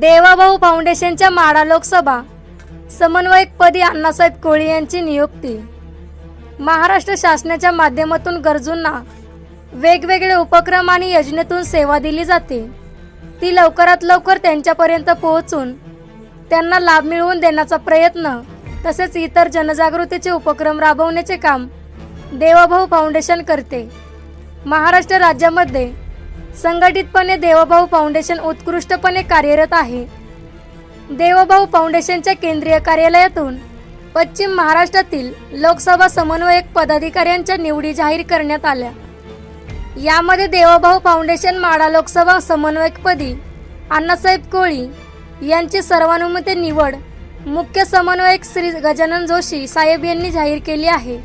देवाभाऊ फाउंडेशनच्या माडा लोकसभा. समन्वयकपदी अण्णासाहेब कोळी यांची नियुक्ती. महाराष्ट्र शासनाच्या माध्यमातून गरजूंना वेगवेगळे उपक्रम आणि योजनेतून सेवा दिली जाते. ती लवकरात लवकर त्यांच्यापर्यंत पोहोचून त्यांना लाभ मिळवून देण्याचा प्रयत्न तसेच इतर जनजागृतीचे उपक्रम राबवण्याचे काम देवाभाऊ फाउंडेशन करते. महाराष्ट्र राज्यामध्ये संघटितपणे देवभाऊ फाउंडेशन उत्कृष्टपणे कार्यरत आहे. देवभाऊ फाउंडेशनच्या केंद्रीय कार्यालयातून पश्चिम महाराष्ट्रातील लोकसभा समन्वयक पदाधिकाऱ्यांच्या निवडी जाहीर करण्यात आल्या. यामध्ये देवभाऊ फाउंडेशन माडा लोकसभा समन्वयकपदी अण्णासाहेब कोळी यांची सर्वानुमते निवड मुख्य समन्वयक श्री गजानन जोशी साहेब यांनी जाहीर केली आहे.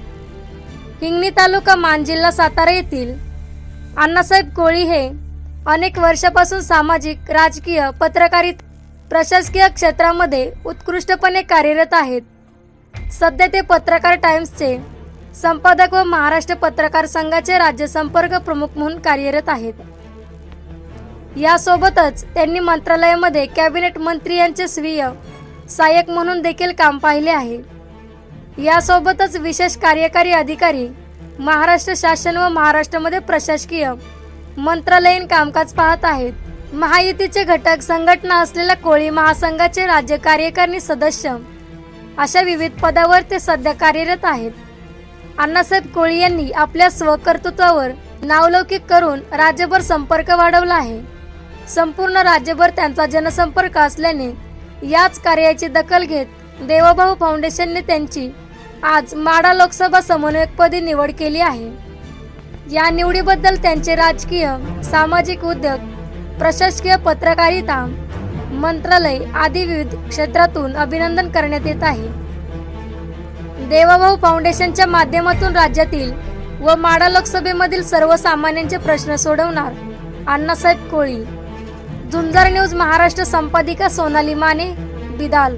हिंगणी तालुका मान जिल्हा सातारा येथील अण्णासाहेब कोळी हे अनेक वर्षापासून सामाजिक राजकीय पत्रकारित प्रशासकीय क्षेत्रामध्ये उत्कृष्टपणे कार्यरत आहेत. सध्या ते पत्रकार टाइम्सचे संपादक व महाराष्ट्र पत्रकार संघाचे राज्य संपर्क प्रमुख म्हणून कार्यरत आहेत. यासोबतच त्यांनी मंत्रालयामध्ये कॅबिनेट मंत्री यांचे स्वीय सहाय्यक म्हणून देखील काम पाहिले आहे. यासोबतच विशेष कार्यकारी अधिकारी महाराष्ट्र शासन व महाराष्ट्रामध्ये प्रशासकीय मंत्रालयीन कामकाज पाहत आहेत. महायुतीचे घटक संघटना असलेल्या कोळी महासंघाचे राज्य कार्यकारिणी सदस्य अशा विविध पदावर ते सध्या कार्यरत आहेत. अण्णासाहेब कोळी यांनी आपल्या स्वकर्तृत्वावर नावलौकिक करून राज्यभर संपर्क वाढवला आहे. संपूर्ण राज्यभर त्यांचा जनसंपर्क असल्याने याच कार्याची दखल घेत देवाभाऊ फाउंडेशनने त्यांची आज माडा लोकसभा समन्वयकपदी निवड केली आहे. या निवडीबद्दल त्यांचे राजकीय सामाजिक उद्योग प्रशासकीय पत्रकारिता मंत्रालय आदी विविध क्षेत्रातून अभिनंदन करण्यात येत आहे. देवाभाऊ फाउंडेशनच्या माध्यमातून राज्यातील व माडा लोकसभेमधील सर्वसामान्यांचे प्रश्न सोडवणार अण्णासाहेब कोळी. झुंजार न्यूज महाराष्ट्र संपादिका सोनाली माने बिदाल.